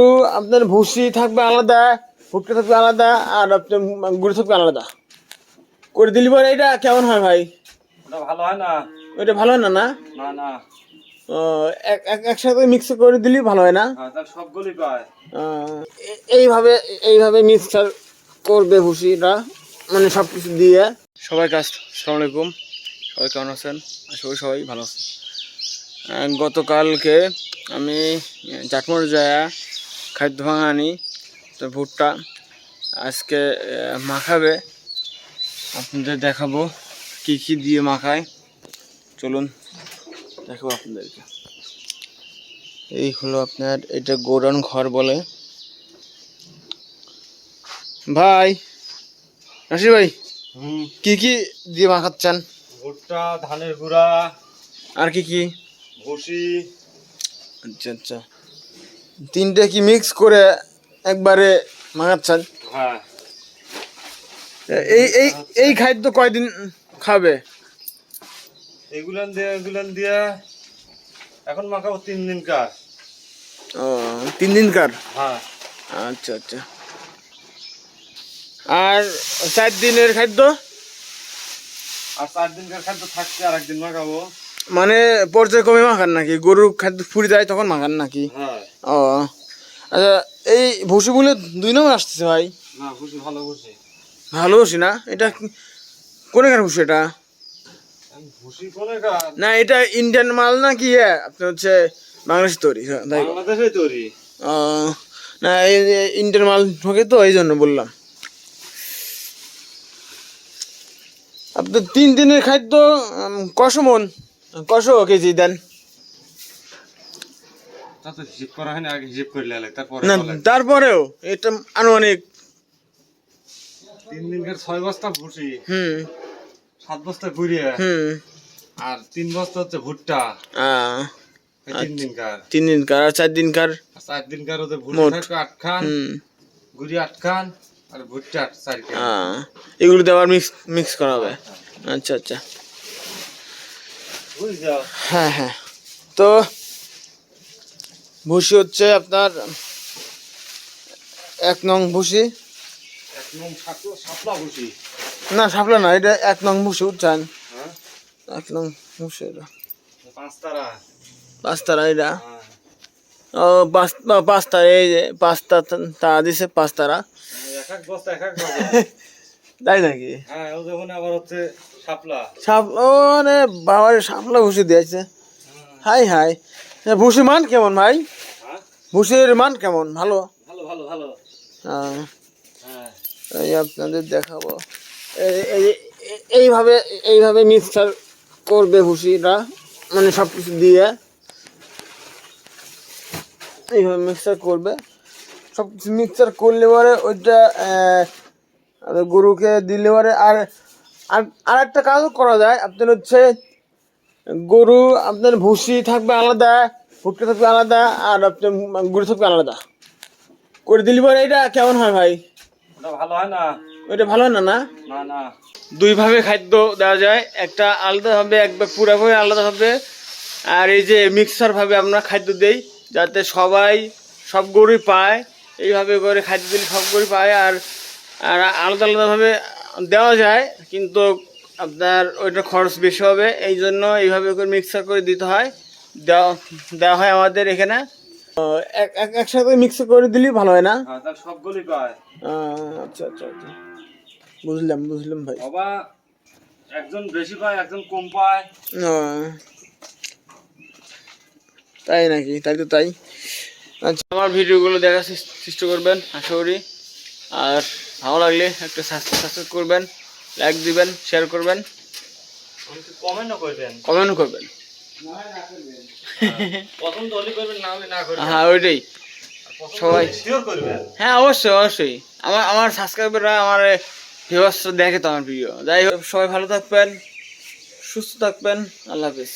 তো আপনার ভুসি থাকবে আলাদা ভুট্টা থাকবে আলাদা আর আপনার গুঁড়ো থাকবে আলাদা। করে দিলি পরে এটা কেমন হয় ভাই? ভালো হয় না। ওইটা ভালো হয় না না? না না। এক- এক- একসাথে মিক্স করে দিলি ভালো হয় না? হ্যাঁ সবগুলি এইভাবে এইভাবে মিক্সচার করবে ভুসিটা মানে সব কিছু দিয়ে সবাইকে আসসালামু আলাইকুম। সবাই কেমন আছেন? আশা করি সবাই ভালো আছেন। গতকালকে আমি চাটমোড় যায়া খাদ্য ভাঙা আনি তো ভুট্টা আজকে মাখাবে। আপনাদের দেখাবো কি কি দিয়ে মাখায়। চলুন দেখাবো আপনাদেরকে। এই হলো আপনার এটা গোডাউন ঘর বলে। ভাই নাসির ভাই কি কি দিয়ে মাখাচ্ছেন? ভুট্টা ধানের গুঁড়া। আর কি কি? ভুসি। আচ্ছা আচ্ছা। তিনটে কি মিক্স করে একবারে মাখাচ্ছেন? হ্যাঁ। এই এই এই খাদ্য কয়দিন খাবে? এগুলান দিয়ে এগুলান দিয়ে এখন মাখাবো তিন দিন কার। ও তিন দিন কার? হ্যাঁ। আচ্ছা আচ্ছা। আর চার দিনের খাদ্য? আর চার দিন কার খাদ্য থাকছে আর একদিন মাখাবো। মানে পর্যায়ক্রমে মাখান নাকি? গরুর খাদ্য ফুরি যায় তখন মাখান নাকি? ও। আচ্ছা এই ভুসিগুলো দুই নম্বর আসতেছে ভাই? ভালো ভুসি। না? এটা কি- কোনখানে ভুসি এটা? না এটা ইন্ডিয়ান মাল না কি? আপনার হচ্ছে বাংলাদেশ তৈরি হ্যাঁ, বাংলাদেশে তৈরি। না এই ইন্ডিয়ান মাল ঢোকে তো এই জন্য বললাম। আপনার তিন দিনের খাদ্য উম, কশো কেজি দেন। করা হয় করে। তারপরেও এটা আনুমানিক তিন দিনকার ছয় বস্তা ভুসি হুম। সাত বস্তা হুম। আর তিন বস্তা হচ্ছে ভুট্টা। আহ, তিন দিনকার। তিন দিনকার আর চার দিনকার চার দিনকার ওদের ভুসি থাকবে আট খান গুড়ি আট খান আর ভুট্টা আট চার খান। এগুলো আবার মিক্স মিক্স করা হবে। আচ্ছা আচ্ছা। যাও হ্যাঁ হ্যাঁ। তো ভুসি হচ্ছে আপনার এক নং ভুসি। নং সাপলা না এটা এক নং ভুসি উঠছেন হ্যাঁ। এক নং ভুসি এটা। পাঁচ পাঁচতারা এটা। হ্যাঁ। ও এই যে পাঁচটা তারা দিছে পাঁচতারা। এক এক বস্তা এক এক রকম তাই নাকি? হ্যাঁ ও যখন আবার হচ্ছে সাপলা সাপ ও মানে বাবার সাপলা ভুসি দিয়েছে। High high. ভুসির মান কেমন ভাই? হ্যাঁ? ভুসির মান কেমন? ভালো? ভালো ভালো ভালো। হ্যাঁ। এই আপনাদের দেখাবো। এই- এই- এই- এইভাবে এইভাবে মিক্সচার করবে ভুসিটা মানে সব কিছু দিয়ে। এইভাবে মিক্সচার করবে। সব কিছু মিক্সচার করলে পরে ওইটা গরুকে দিলে পরে আর আর- একটা কাজও করা যায়। আপনার হচ্ছে গরু আপনার ভুসি থাকবে আলাদা ভুট্টা থাকবে আলাদা আর আপনার গরু থাকবে আলাদা। করে দিলি পরে এটা কেমন হয় ভাই? ভালো হয় না। ওইটা ভালো না না? না না। দুই ভাবে খাদ্য দেওয়া যায়। একটা আলাদা হবে একবার পুরাভাবে আলাদা হবে। আর এই যে মিক্সার ভাবে আমরা খাদ্য দেই যাতে সবাই সব গরুই পায়। এইভাবে করে খাদ্য দিলে সব গরুই পায়। আর আর আলাদা আলাদাভাবে দেওয়া যায় কিন্তু আপনার ওইটা খরচ বেশি হবে। এই জন্য এইভাবে করে মিক্সার করে দিতে হয়। দেওয়া দেওয়া হয় আমাদের এখানে। একসাথে মিক্সার করে দিলেই ভালো হয় না? হ্যাঁ সবগুলি পায়। আচ্ছা আচ্ছা আচ্ছা। বুঝলাম বুঝলাম ভাই। বাবা একজন বেশি পায় একজন কম পায়। তাই নাকি? তাই তো তাই। আচ্ছা আমার ভিডিওগুলো দেখার চেষ্টা করবেন আশা করি। আর ভালো লাগলে একটা সাবস্ক্রাইব করবেন লাইক দিবেন শেয়ার করবেন। কমেন্টও করবেন। কমেন্ট করবেন। হ্যাঁ ওইটাই। সবাই হ্যাঁ অবশ্যই অবশ্যই। আমার আমার সাবস্ক্রাইবাররা আমার ভিউয়ার্সরা দেখে তো আমার ভিডিও যাই হোক সবাই ভালো থাকবেন সুস্থ থাকবেন। আল্লাহ হাফিজ।